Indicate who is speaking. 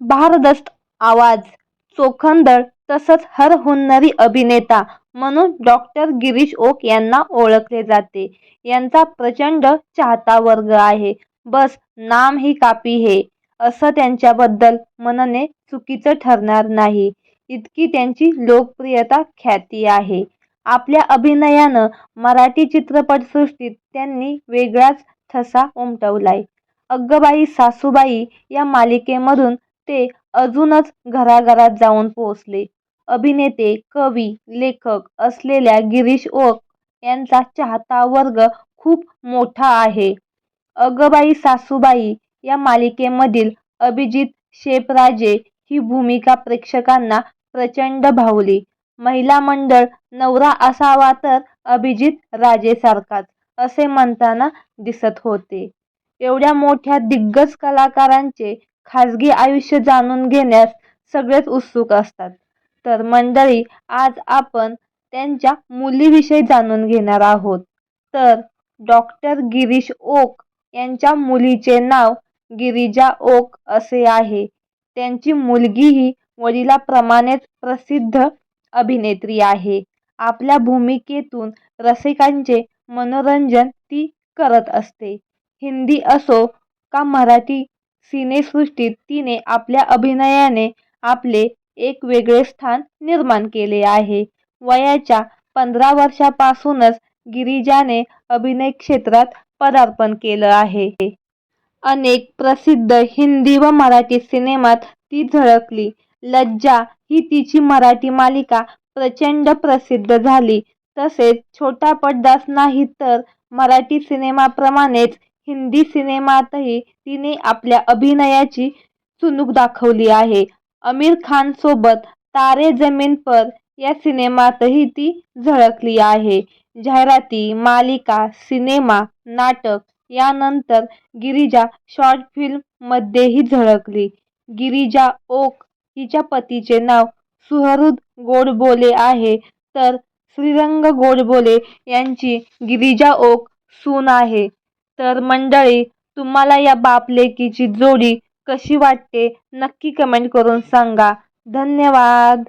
Speaker 1: भारदस्त आवाज चोखंदळ तसंच हरहुन्नरी अभिनेता म्हणून डॉक्टर गिरीश ओक यांना ओळखले जाते. यांचा प्रचंड चाहता वर्ग आहे. बस नाम ही कापी हे. असं त्यांच्याबद्दल म्हणणे चुकीचं ठरणार नाही. इतकी त्यांची लोकप्रियता ख्याती आहे. आपल्या अभिनयानं मराठी चित्रपटसृष्टीत त्यांनी वेगळाच ठसा उमटवलाय. अग्गबाई सासूबाई या मालिकेमधून ते अजूनच घराघरात जाऊन पोहोचले. अभिनेते कवी लेखक असलेल्या गिरीश ओक यांचा चाहता वर्ग खूप मोठा आहे. अगबाई सासूबाई या मालिकेमधील अभिजित शेपराजे ही भूमिका प्रेक्षकांना प्रचंड भावली. महिला मंडळ नवरा असावा तर अभिजित राजेसारखाच असे म्हणताना दिसत होते. एवढ्या मोठ्या दिग्गज कलाकारांचे खाजगी आयुष्य जाणून घेण्यास सगळेच उत्सुक असतात. तर मंडळी आज आपण त्यांच्या मुलीविषयी जाणून घेणार आहोत. तर डॉक्टर गिरीश ओक यांच्या मुलीचे नाव गिरिजा ओक असे आहे. त्यांची मुलगी ही वडिलांप्रमाणेच प्रसिद्ध अभिनेत्री आहे. आपल्या भूमिकेतून रसिकांचे मनोरंजन ती करत असते. हिंदी असो का मराठी सिनेसृष्टीत तिने आपल्या अभिनयाने आपले एक वेगळे स्थान निर्माण केले आहे. वयाच्या पंधरा वर्षापासूनच गिरिजाने अभिनय क्षेत्रात पदार्पण केलं आहे. अनेक प्रसिद्ध हिंदी व मराठी सिनेमात ती झळकली. लज्जा ही तिची मराठी मालिका प्रचंड प्रसिद्ध झाली. तसेच छोटा पडदाच नाही तर मराठी सिनेमाप्रमाणेच हिंदी सिनेमातही तिने आपल्या अभिनयाची चुणूक दाखवली आहे. आमिर खानसोबत तारे जमीन पर या सिनेमातही ती झळकली आहे. जाहिराती मालिका सिनेमा नाटक यानंतर गिरिजा शॉर्ट फिल्ममध्येही झळकली. गिरिजा ओक हिच्या पतीचे नाव सुहृद गोडबोले आहे. तर श्रीरंग गोडबोले यांची गिरिजा ओक सून आहे. तर मंडळी तुम्हाला या बापलेकीची जोडी कशी वाटते नक्की कमेंट करून सांगा. धन्यवाद.